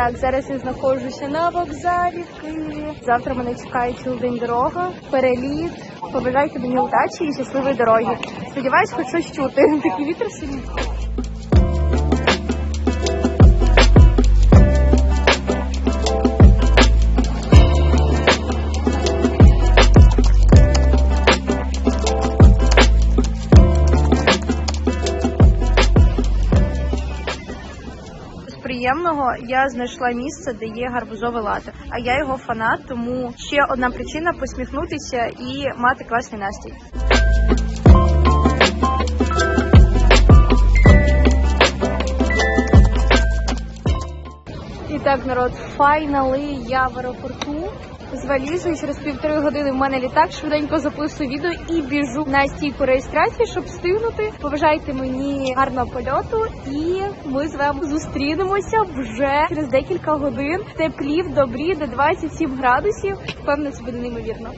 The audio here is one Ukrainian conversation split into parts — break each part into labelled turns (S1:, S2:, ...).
S1: Так, зараз я знаходжуся на вокзалі в Києві. Завтра мене чекає цілий день дорога, переліт. Побажайте мені удачі і щасливої дороги. Сподіваюсь, хоч щось чути. Такий вітер сильний. Приємного я знайшла місце, де є гарбузове лате. А я його фанат, тому ще одна причина посміхнутися і мати класний настрій. І так, народ, файнали я в аеропорту. З і через півтори години в мене літак. Швиденько записую відео і біжу на стійку реєстрації, щоб встигнути. Побажайте мені гарного польоту, і ми з вами зустрінемося вже через декілька годин. Теплі в добрі до 27 градусів. Певно, це буде неймовірно.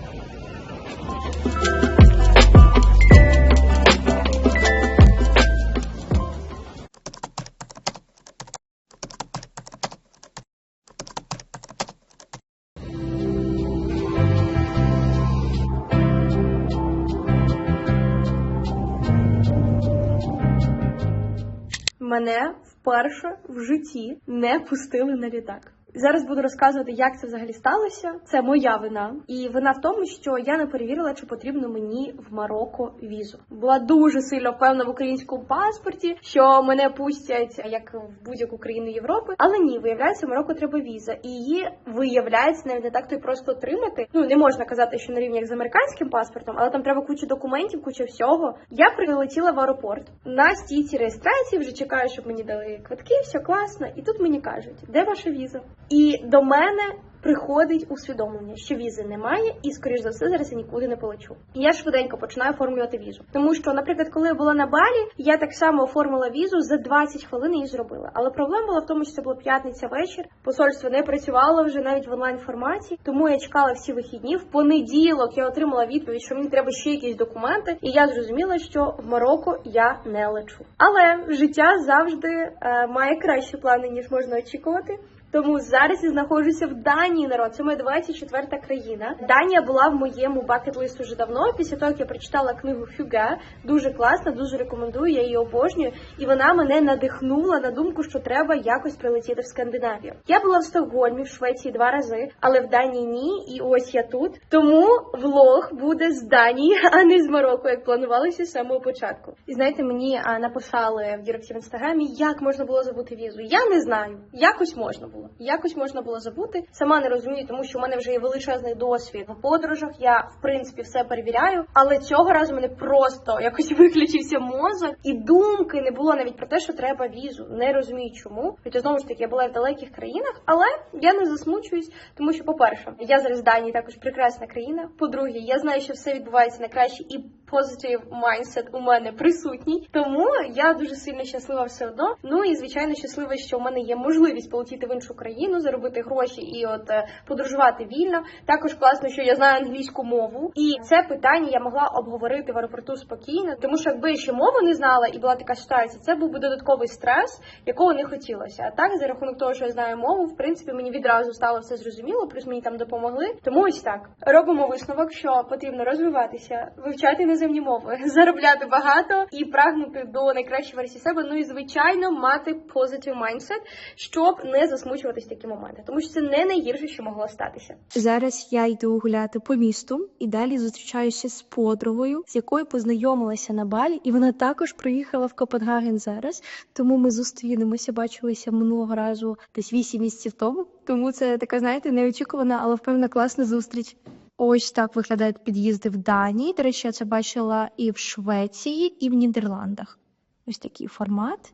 S1: Мене вперше в житті не пустили на літак. Зараз буду розказувати, як це взагалі сталося. Це моя вина, і вина в тому, що я не перевірила, чи потрібно мені в Марокко візу. Була дуже сильно впевнена в українському паспорті, що мене пустять як в будь-яку країну Європи. Але ні, виявляється, в Марокко треба віза, і її виявляється навіть не так то й просто отримати. Ну не можна казати, що на рівні як з американським паспортом, але там треба кучу документів, куча всього. Я прилетіла в аеропорт на стійці реєстрації. Вже чекаю, щоб мені дали квитки, все класно. І тут мені кажуть, де ваша віза? І до мене приходить усвідомлення, що візи немає, і скоріш за все зараз я нікуди не полечу. І я швиденько починаю оформлювати візу. Тому що, наприклад, коли я була на Балі, я так само оформила візу за 20 хвилин її зробила. Але проблема була в тому, що це була п'ятниця вечір. Посольство не працювало вже навіть в онлайн форматі, тому я чекала всі вихідні. В понеділок я отримала відповідь, що мені треба ще якісь документи, і я зрозуміла, що в Марокко я не лечу. Але життя завжди е, має кращі плани ніж можна очікувати. Тому зараз я знаходжуся в Данії, народ. Це моя 24-та країна. Данія була в моєму бакет-листу вже давно. Після того, як я прочитала книгу Фюге, дуже класна, дуже рекомендую. Я її обожнюю, і вона мене надихнула на думку, що треба якось прилетіти в Скандинавію. Я була в Стокгольмі, в Швеції два рази, але в Данії ні. І ось я тут. Тому влог буде з Данії, а не з Марокко, як планувалося з самого початку. І знаєте, мені написали в Діректі в інстаграмі, як можна було забути візу. Я не знаю, якось можна було. Якось можна було забути. Сама не розумію, тому що в мене вже є величезний досвід в подорожах. Я в принципі все перевіряю, але цього разу мене просто якось виключився мозок, і думки не було навіть про те, що треба візу. Не розумію, чому. Хоча знову ж таки я була в далеких країнах, але я не засмучуюсь, тому що, по-перше, я зараз в Данії також прекрасна країна. По-друге, я знаю, що все відбувається на краще і positive mindset у мене присутній. Тому я дуже сильно щаслива все одно. Ну і звичайно щаслива, що в мене є можливість полетіти в іншу країну, заробити гроші і от е, подорожувати вільно. Також класно, що я знаю англійську мову, і це питання я могла обговорити в аеропорту спокійно, тому що якби я ще мову не знала і була така ситуація, це був би додатковий стрес, якого не хотілося. А так, за рахунок того, що я знаю мову, в принципі, мені відразу стало все зрозуміло, плюс мені там допомогли. Тому ось так робимо висновок, що потрібно розвиватися, вивчати іноземні мови, заробляти багато і прагнути до найкращої версії себе. Ну і звичайно мати positive mindset, щоб не засмучуватись такі моменти, тому що це не найгірше, що могло статися.
S2: Зараз я йду гуляти по місту і далі зустрічаюся з подругою, з якою познайомилася на балі, і вона також приїхала в Копенгаген зараз. Тому ми зустрінемося, бачилися минулого разу десь 8 місяців тому. Тому це така, знаєте, неочікувана, але впевнена класна зустріч. Ось так виглядають під'їзди в Данії. До речі, я це бачила і в Швеції, і в Нідерландах. Ось такий формат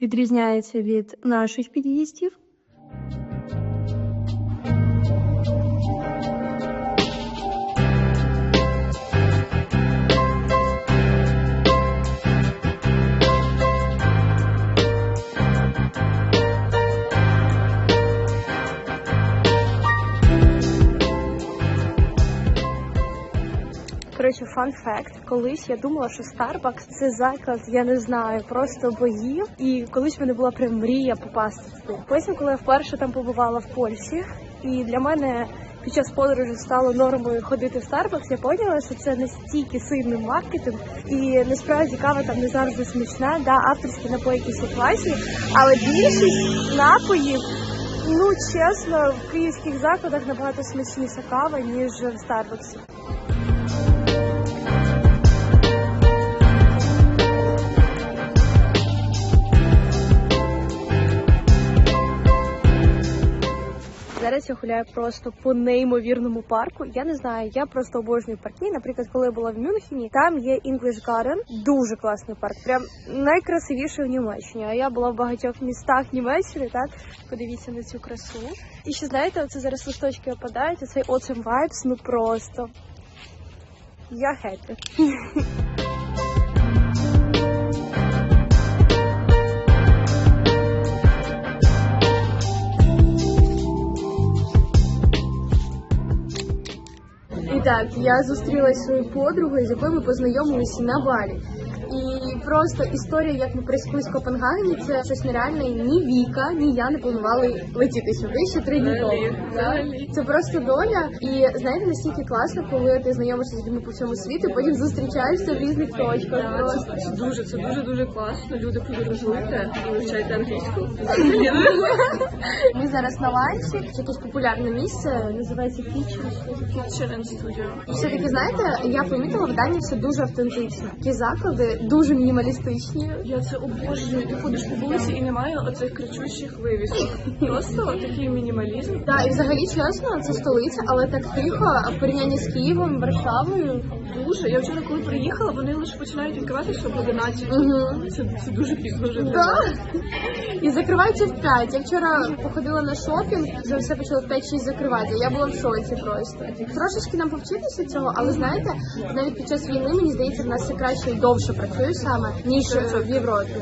S2: відрізняється від наших під'їздів.
S1: Коротше, фан факт. Колись я думала, що Starbucks це заклад, я не знаю, просто богів. І колись в мене була прям мрія попасти туди. Потім, коли я вперше там побувала в Польщі, і для мене під час подорожі стало нормою ходити в Starbucks, я поняла, що це настільки сильний маркетинг, і насправді кава там не завжди смачна, да, авторські напої якісь класні, але більшість напоїв. Ну, чесно, в київських закладах набагато смачніша кава, ніж в Старбаксі. Зараз я гуляю просто по неймовірному парку. Я не знаю, я просто обожнюю парки. Наприклад, коли я була в Мюнхені, там є English Garden, дуже класний парк, прям найкрасивіший в Німеччині. А я була в багатьох містах Німеччини. Так подивіться на цю красу. І ще знаєте, оце зараз листочки опадають. Оцей Autumn Vibes, ну просто я хеппі. так, я зустрілася свою подругою, з якою ми познайомилися на балі. Просто історія, як ми прийшли з Копенгагені, це щось нереальне. Ні Віка, ні я не планували летіти сюди ще три дні тому. Да? Це просто доля. І знаєте, настільки класно, коли ти знайомишся з людьми по всьому світу, потім зустрічаєшся в різних точках. Просто.
S3: Це дуже, це дуже дуже класно. Люди подорожуйте вивчайте англійську.
S1: Ми зараз на ланчі, якесь популярне місце, називається Kitchen.
S3: Studio.
S1: Все-таки, знаєте, я помітила в Данії все дуже автентично. Ті заклади дуже мінімалістичні.
S3: Я це обожнюю. Ти ходиш по вулиці і немає оцих кричущих вивісок. Просто такий мінімалізм.
S1: Так, і взагалі чесно, це столиця, але так тихо, а в порівнянні з Києвом, Варшавою.
S3: Дуже. Я вчора, коли приїхала, вони лише починають відкриватися об 11.
S1: Угу.
S3: Це, це дуже пізно вже.
S1: Да. І закриваються в 5. Я вчора походила на шопінг, вже все почало в 5-6 закриватися. Я була в шоці просто. Трошечки нам повчитися цього, але знаєте, навіть під час війни мені здається, в нас все краще і довше працює саме, ніж е, в Європі.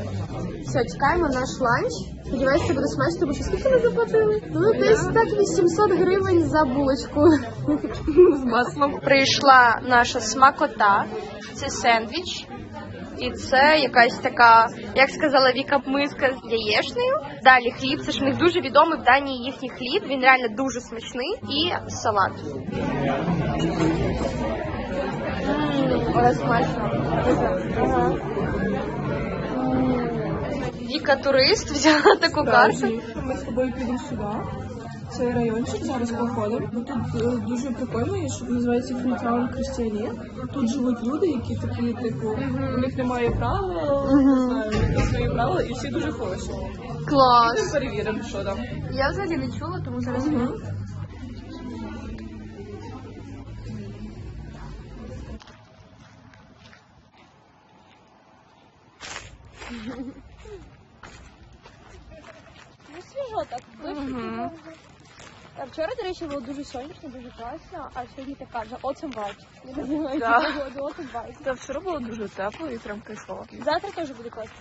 S1: Все, чекаємо наш ланч. Сподіваюся, це буде смачно, тому скільки ми заплатили? Ну, десь так 800 гривень за булочку з маслом. Прийшла наша смакота. Це сендвіч. І це якась така, як сказала Віка, миска з яєчнею. Далі хліб. Це ж в них дуже відомий в Данії їхній хліб. Він реально дуже смачний. І салат. Ага. Віка турист взяла таку карту.
S3: Ми з тобою підемо сюди. Цей райончик зараз походимо. Бо тут е, дуже прикольно є, що називається Фрітаун Крістіані. Тут живуть люди, які такі, типу, у них немає правил, не знаю, свої правила, і всі дуже хороші.
S1: Клас.
S3: Ми перевіримо, що там.
S1: Я взагалі не чула, тому зараз. Ну, свіжо так.
S3: Мгм.
S1: А вчора, до речі, було дуже сонячно, дуже класно, а сьогодні така вже. Я
S3: Да.
S1: погоду autumn vibes.
S3: Та вчора було дуже тепло і прям кайфово.
S1: Завтра теж буде класно.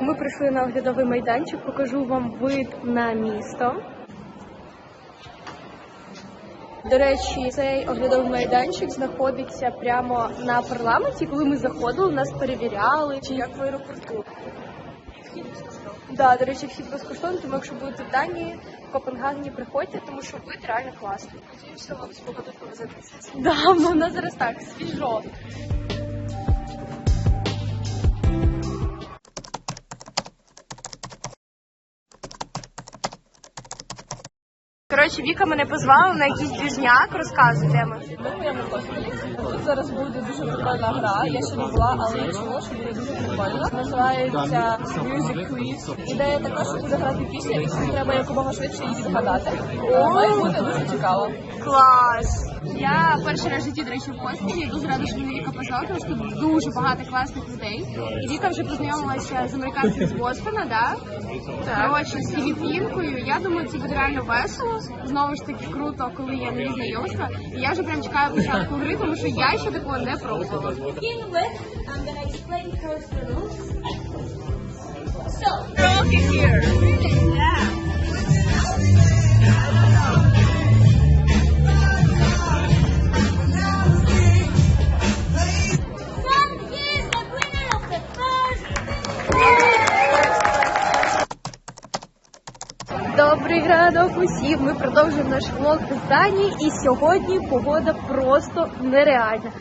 S1: Ми прийшли на оглядовий майданчик, покажу вам вид на місто. До речі, цей оглядовий майданчик знаходиться прямо на парламенті. Коли ми заходили, нас перевіряли. Чи
S3: Як в аеропорту.
S1: да, до речі, вхід безкоштовний, тому якщо будете в Данії, в Копенгагені приходьте, тому що буде реально класно.
S3: Сподіваюся, вам спогоду повезе.
S1: Да, бо в нас зараз так, свіжо. Коротше, Віка мене позвала на якийсь двіжняк, розказуй, де ми.
S3: Ми прямо Тут зараз буде дуже прикольна гра. Я ще не була, але я чула, що буде дуже прикольно. Називається Music Quiz. Ідея така, що буде грати пісня, і треба якомога швидше її відгадати. Має бути дуже цікаво.
S1: Клас! Я перший раз в житті, до речі, в. Я дуже рада, що мене Віка позвала, тому що тут дуже багато класних людей. І Віка вже познайомилася з американцем з Бостона, да? Коротше, з Філіппінкою. Я думаю, це буде реально весело. Знову ж таки круто, коли є нові знайомства. І я вже прям чекаю початку гри, тому що я ще такого не пробувала.
S4: begin with, I'm going to explain first the
S1: наш влог з Данії, і сьогодні погода просто нереальна.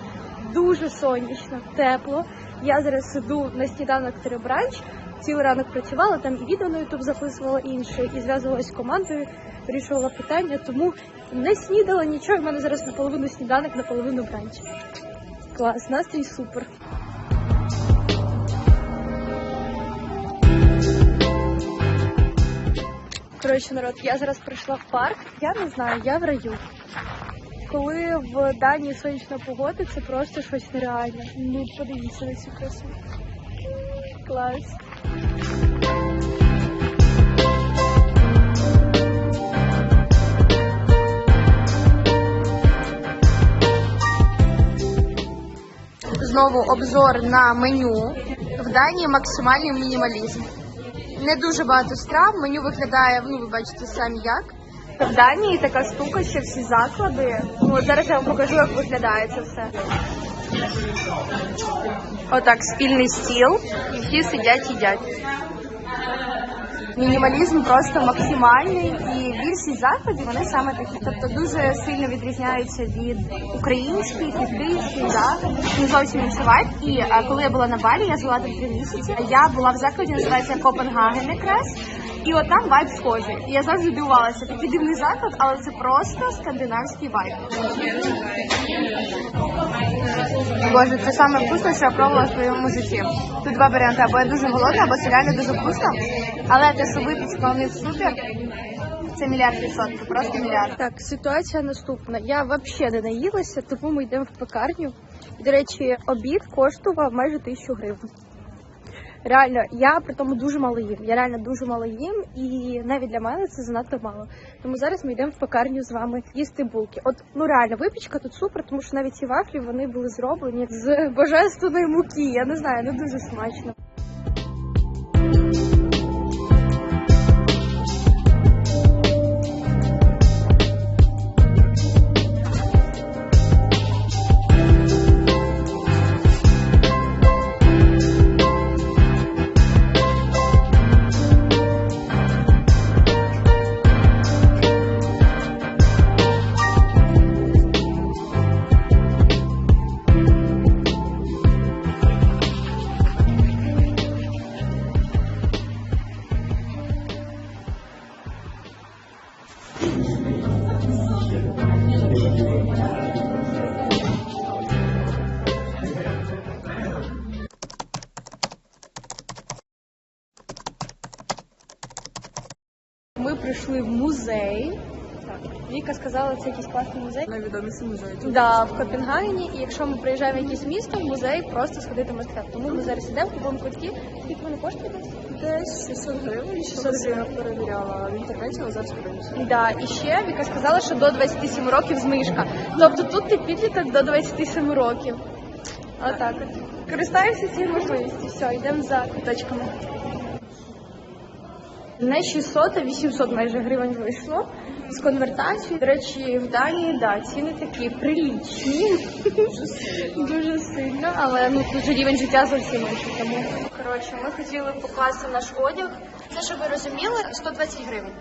S1: Дуже сонячно, тепло. Я зараз сиду на сніданок Теребранч. Цілий ранок працювала, там і відео на Ютуб записувала інше, і зв'язувалася з командою, вирішувала питання, тому не снідала нічого. в мене зараз наполовину сніданок, наполовину бранч. Клас, настрій супер. Коротше, народ, я зараз прийшла в парк. Я не знаю, я в раю. Коли в Данії сонячна погода, це просто щось нереальне. Ну, подивіться на цю красу. Клас. Знову обзор на меню. В Данії максимальний мінімалізм. Не дуже багато страв, меню виглядає, ну ви бачите самі як. В Данії така штука, що всі заклади. Ну, зараз я вам покажу, як виглядає це все. Отак, спільний стіл, і всі сидять їдять. Мінімалізм просто максимальний, і більшість закладів вони саме такі. Тобто дуже сильно відрізняються від українських, від київських, да? не зовсім вайб. І а, коли я була на Балі, я жила тут три місяці. Я була в закладі, називається Копенгаген якраз. І от там вайб схожий. І я завжди дивувалася, такий дивний заклад, але це просто скандинавський вайб. Боже, це саме вкусне, що я пробувала в своєму житті. Тут два варіанти: або я дуже голодна, або це реально дуже вкусно. Але те, що випічка них супер, це мільярд відсотків, просто мільярд. Так, ситуація наступна. Я взагалі не наїлася, тому ми йдемо в пекарню. До речі, обід коштував майже тисячу гривень. Реально, я при тому дуже мало їм. Я реально дуже мало їм, і навіть для мене це занадто мало. Тому зараз ми йдемо в пекарню з вами їсти булки. От ну реально, випічка тут супер, тому що навіть ці вафлі вони були зроблені з божественної муки. Я не знаю, ну дуже смачно. Музей. Віка сказала, це якийсь класний музей.
S3: Найвідоміший музей.
S1: Да, в Копенгагені, і якщо ми приїжджаємо в якесь місто, в музей просто сходити мистецтв. Тому ми зараз ідемо, купуємо квитки. Скільки вони коштують?
S3: Десь 600 гривень, 600 я перевіряла в інтернеті, але зараз подивлюся.
S1: Да, і ще Віка сказала, що до 27 років знижка. Тобто тут ти підліток до 27 років. Отак от. Користаємося цією можливістю. Все, йдемо за квиточками. Не 600, а 800 майже гривень вийшло з конвертацією. До речі, в Данії да, ціни такі прилічні. Дуже сильно, але ну тут же рівень життя зовсім інший. Тому коротше, ми хотіли покласти наш одяг. Це щоб ви розуміли, 120 гривень.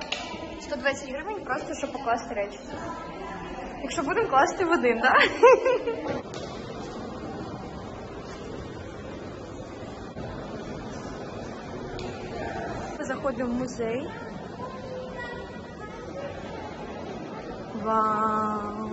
S1: 120 гривень просто щоб покласти речі. Якщо будемо класти в один, так? Ми заходимо в музей. Вау!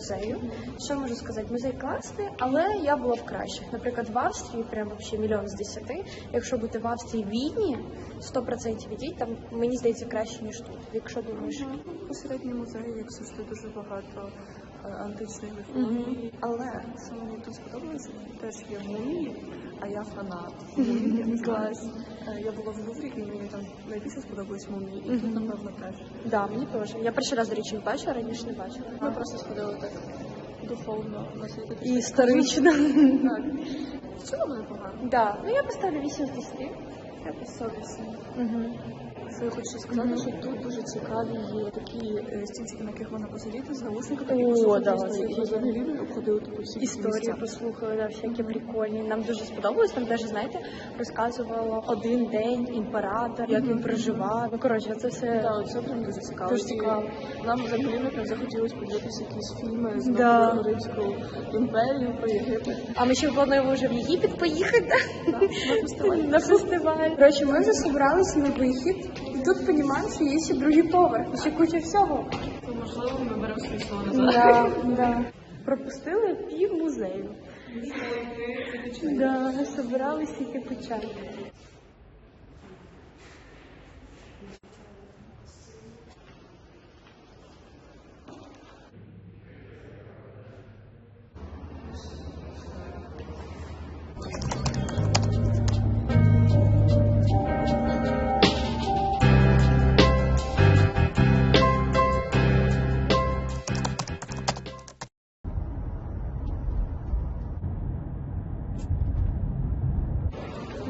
S1: Музею. Що можу сказати? Музей класний, але я була в кращих. Наприклад, в Австрії прям взагалі мільйон з десяти. Якщо бути в Австрії Відні, 100% ідіть, там мені здається краще, ніж тут. Якщо думаєш.
S3: Посередній музеї, як завжди, дуже багато античних, античної міфології. Але що мені тут сподобалося, теж є мумії, а я фанат.
S1: Клас.
S3: Я була в Луврі, і мені там найбільше сподобались мумії, і тут, напевно, теж.
S1: Да, мені теж. Я перший раз, до речі, не бачила, раніше не бачила.
S3: Ми просто сходили так духовно таке.
S1: І історично.
S3: Так. В цілому непогано.
S1: Да. Ну я поставлю 8 з 10.
S3: Якось совісно.
S1: Угу.
S3: Це я хочу сказати, що тут дуже цікаві є такі е, стільчики, на яких можна посидіти з наушниками,
S1: О, да,
S3: обходили таку всі
S1: Історії послухали, да, всякі прикольні. Нам дуже сподобалось. Там теж, знаєте, розказувала один день імператор, як він проживав. Ну коротше, це все
S3: Так, це прям дуже цікаво.
S1: дуже цікаво.
S3: Нам Ангеліною прям захотілося подивитися якісь фільми з
S1: Да.
S3: Римську імперію про Єгипет.
S1: А ми ще плануємо вже в Єгипет поїхати
S3: на фестиваль.
S1: на фестиваль. Коротше, ми вже зібралися на вихід, тут розуміємо, що є ще другий поверх, ще куча всього.
S3: То можливо ми беремо свої слова назад.
S1: Да, да. Пропустили пів музею. Да, собирались тільки почати.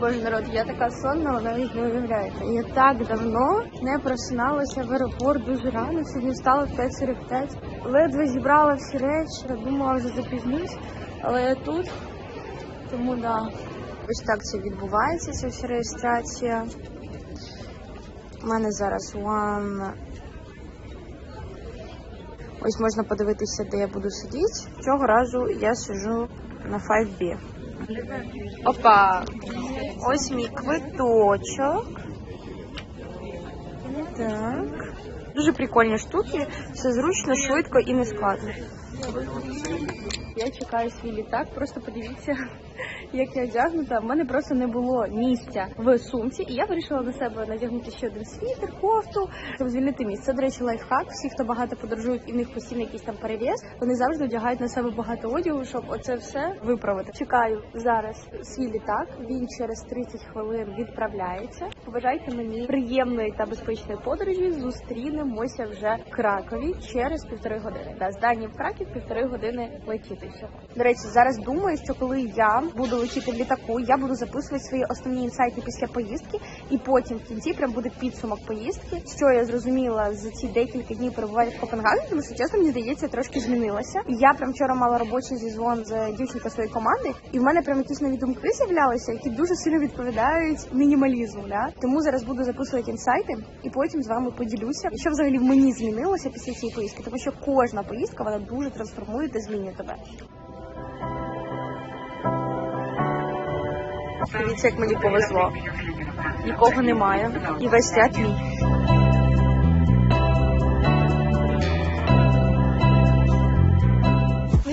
S1: Боже народ, я така сонна, ви навіть не уявляєте. Я так давно не просиналася в аеропорт дуже рано. Сьогодні встала в 5.45. Ледве зібрала всі речі, думала вже запізнюсь, але я тут. Тому да. Ось так це відбувається, ця вся реєстрація. У мене зараз one. Ось можна подивитися, де я буду сидіти. Цього разу я сиджу на 5B. Опа! Ось мій квиточок. Так. Дуже прикольні штуки. Все зручно, швидко і не складно. Я чекаю свій літак. Просто подивіться, як я одягнута. В мене просто не було місця в сумці, і я вирішила на себе надягнути ще один світер, кофту, щоб звільнити місце. Це, до речі, лайфхак. Всі, хто багато подорожують і в них постійно якийсь там перевіз, вони завжди одягають на себе багато одягу, щоб оце все виправити. Чекаю зараз свій літак. Він через 30 хвилин відправляється. Побажайте мені приємної та безпечної подорожі. Зустрінемося вже в Кракові через півтори години. Да, з в Краків півтори години летіти всього. До речі, зараз думаю, що коли я буду летіти в літаку, я буду записувати свої основні інсайти після поїздки, і потім в кінці прям буде підсумок поїздки. Що я зрозуміла за ці декілька днів перебування в Копенгагені, тому що чесно мені здається, трошки змінилася. Я прям вчора мала робочий зізвон з дівчинкою своєї команди, і в мене прям якісь нові думки з'являлися, які дуже сильно відповідають мінімалізму. Да? Тому зараз буду записувати інсайти і потім з вами поділюся, що взагалі в мені змінилося після цієї поїздки, тому що кожна поїздка вона дуже трансформує та змінює тебе. Дивіться, як мені повезло. Нікого немає. І весь свят мій.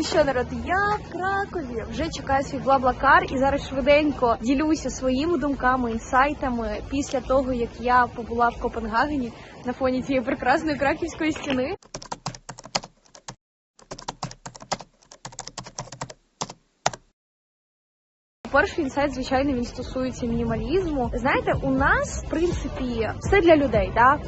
S1: Що, народ, я в Кракові вже чекаю свій блаблакар і зараз швиденько ділюся своїми думками, інсайтами після того, як я побула в Копенгагені на фоні цієї прекрасної краківської стіни. Перший інсайт, звичайно, він стосується мінімалізму. Знаєте, у нас в принципі все для людей. Да?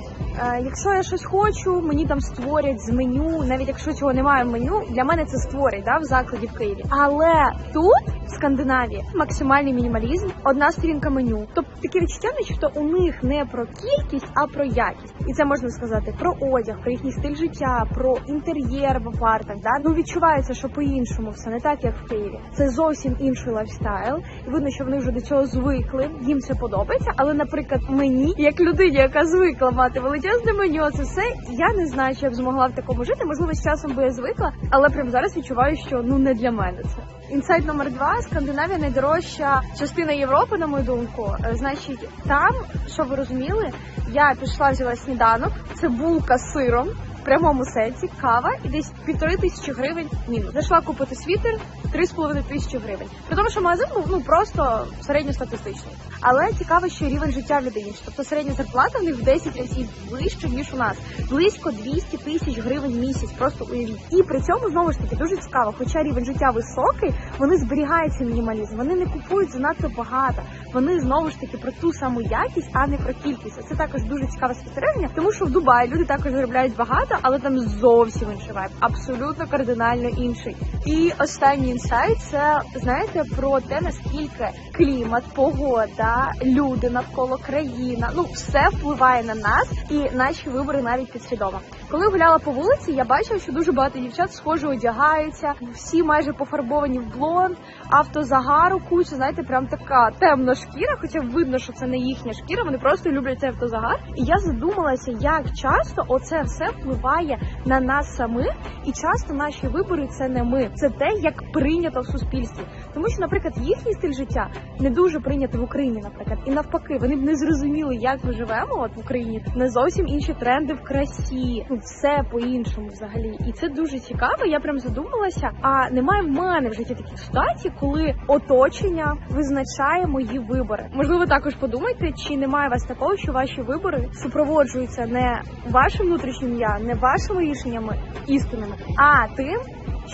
S1: Е, якщо я щось хочу, мені там створять з меню, навіть якщо цього немає в меню, для мене це створять да, в закладі в Києві. Але тут, в Скандинавії, максимальний мінімалізм, одна сторінка меню. Тобто таке відчуття, начебто у них не про кількість, а про якість. І це можна сказати про одяг, про їхній стиль життя, про інтер'єр в апартах. Да? Ну відчувається, що по-іншому все не так, як в Києві. Це зовсім інший лайфстайл. І видно, що вони вже до цього звикли. Їм це подобається. Але, наприклад, мені, як людині, яка звикла мати величезне меню, це все я не знаю, чи я б змогла в такому жити. Можливо, з часом би я звикла, але прямо зараз відчуваю, що ну не для мене це. Інсайт номер два Скандинавія найдорожча частина Європи, на мою думку. Е, Значить, там, що ви розуміли, я пішла взяла сніданок, це булка з сиром. В прямому сенсі кава і десь півтори тисячі гривень мінус. Зайшла купити світер, 3,5 тисячі гривень. При тому, що магазин був ну просто середньостатистичний. Але цікаво, що рівень життя в людей інший. Тобто середня зарплата в них в 10 разів вища, ніж у нас. Близько 200 тисяч гривень в місяць, просто уявіть. І при цьому знову ж таки дуже цікаво, хоча рівень життя високий, вони зберігають цей мінімалізм. Вони не купують занадто багато. Вони знову ж таки про ту саму якість, а не про кількість. Це також дуже цікаве спостереження, тому що в Дубаї люди також заробляють багато, але там зовсім інший вайб, абсолютно кардинально інший. І останній інсайт це знаєте про те, наскільки клімат, погода, люди навколо країна, ну все впливає на нас і наші вибори навіть підсвідомо. Коли гуляла по вулиці, я бачила, що дуже багато дівчат схоже одягаються, всі майже пофарбовані в блонд, автозагару куча, знаєте, прям така темна шкіра, хоча видно, що це не їхня шкіра, вони просто люблять цей автозагар. І я задумалася, як часто оце все впливає на нас самих, і часто наші вибори це не ми, це те, як прийнято в суспільстві. Тому що, наприклад, їхній стиль життя не дуже прийнятий в Україні, наприклад, і навпаки, вони б не зрозуміли, як ми живемо от в Україні. Не зовсім інші тренди в красі. Ну все по-іншому взагалі. І це дуже цікаво. Я прям задумалася. А немає в мене в житті таких ситуацій, коли оточення визначає мої вибори. Можливо, також подумайте, чи немає вас такого, що ваші вибори супроводжуються не вашим внутрішнім я, не вашими рішеннями істинними, а тим,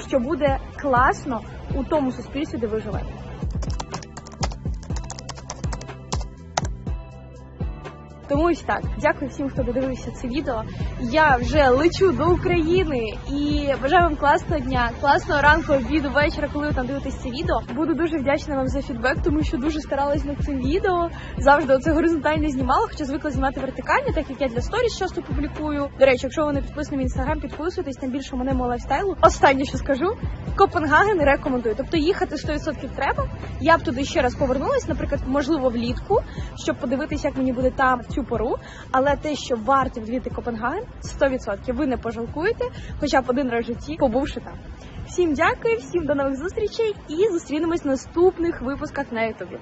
S1: що буде класно у тому суспільстві, де ви живете. Тому ось так. Дякую всім, хто додивився це відео. Я вже лечу до України і бажаю вам класного дня, класного ранку, обіду, вечора, коли ви там дивитесь це відео. Буду дуже вдячна вам за фідбек, тому що дуже старалась над цим відео. Завжди оце горизонтально знімала, хоча звикла знімати вертикально, так як я для сторіс часто публікую. До речі, якщо ви не підписані в інстаграм, підписуйтесь, там більше мене мого лайфстайлу. Останнє, що скажу, Копенгаген рекомендую. Тобто їхати 100% треба. Я б туди ще раз повернулась, наприклад, можливо, влітку, щоб подивитися, як мені буде там цю пору. Але те, що варто відвідати Копенгаген, 100%. Ви не пожалкуєте, хоча б один раз в житті, побувши там. Всім дякую, всім до нових зустрічей і зустрінемось в наступних випусках на Ютубі.